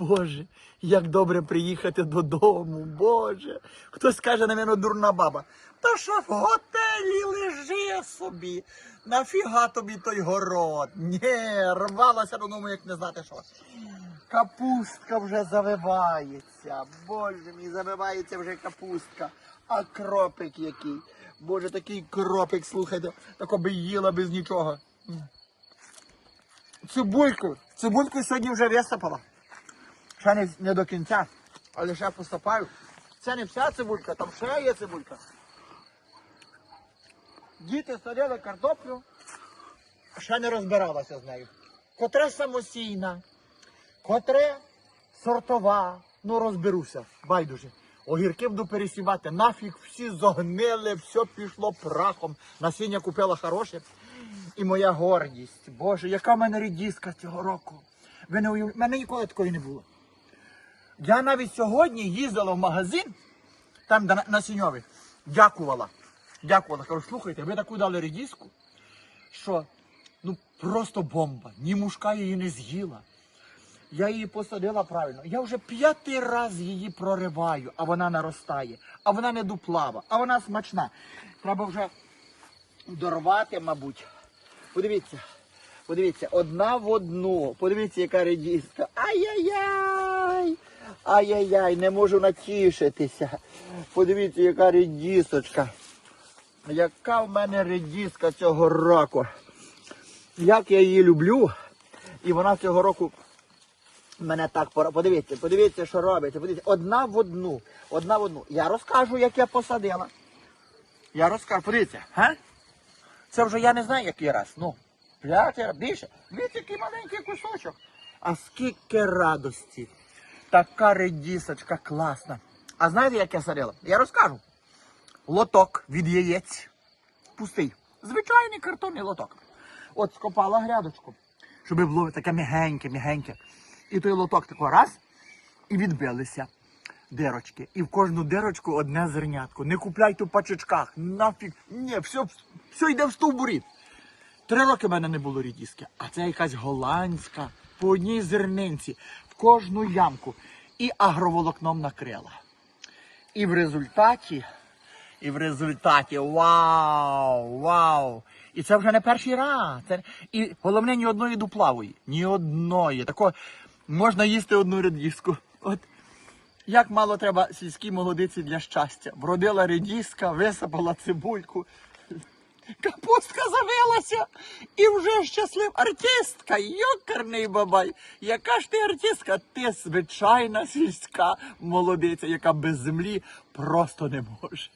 Боже, як добре приїхати додому, Боже. Хтось скаже, навіть, дурна баба. Та що в готелі лежи собі. Нафіга тобі той город? Ні, рвалася додому, як не знати що. Капустка вже завивається. Боже мій, завивається вже капустка. А кропик який. Боже, такий кропик, слухайте, тако би їла без нічого. Цибульку. Цибульку сьогодні вже висипала. Ще не, не до кінця, але ще посипаю. Це не вся цибулька, там ще є цибулька. Діти садили картоплю, ще не розбиралася з нею. Котре самосійна, котре сортова. Ну розберуся, байдуже. Огірки буду пересівати, нафіг всі зогнили, все пішло прахом. Насіння купила хороше. І моя гордість. Боже, яка в мене рідіска цього року. Ви не уяв... мене ніколи такої не було. Я навіть сьогодні їздила в магазин, там на, на Сіньові, дякувала. Дякувала. Кажу, слухайте, ви таку дали редіску, що ну просто бомба. Ні мушка її не з'їла. Я її посадила правильно. Я вже п'ятий раз її прориваю, а вона наростає, а вона не дуплава, а вона смачна. Треба вже дорвати, мабуть. Подивіться, подивіться, одна в одну. Подивіться, яка редіска. Ай-яй-яй! Ай-яй-яй, не можу натішитися. Подивіться, яка редісочка. Яка в мене редіска цього року. Як я її люблю. І вона цього року мене так пора. Подивіться, подивіться, що робиться. Подивіться, одна в одну. Одна в одну. Я розкажу, як я посадила. Я розкажу, подивіться, га? Це вже я не знаю, який раз. Ну, раз, більше. Дивіться, який маленький кусочок. А скільки радості. Така редісочка класна. А знаєте, як я садила? Я розкажу. Лоток від яєць. Пустий. Звичайний картонний лоток. От скопала грядочку, щоб було таке м'ягеньке. І той лоток тако раз, і відбилися дирочки. І в кожну дирочку одне зернятко. Не купляйте в пачечках. Нафіг. Ні, все, все йде в стовбурі. Три роки в мене не було рідіски, а це якась голландська, по одній зернинці, кожну ямку. І агроволокном накрила. І в результаті, і в результаті, вау, вау! І це вже не перший раз. Це, і головне, ні одної дуплавої. Ні одної. Тако можна їсти одну редіску. От як мало треба сільській молодиці для щастя. Вродила редіска, висипала цибульку. Капустка завилася і вже щаслив. Артистка, йокарний бабай. Яка ж ти артистка? Ти звичайна сільська молодиця, яка без землі просто не може.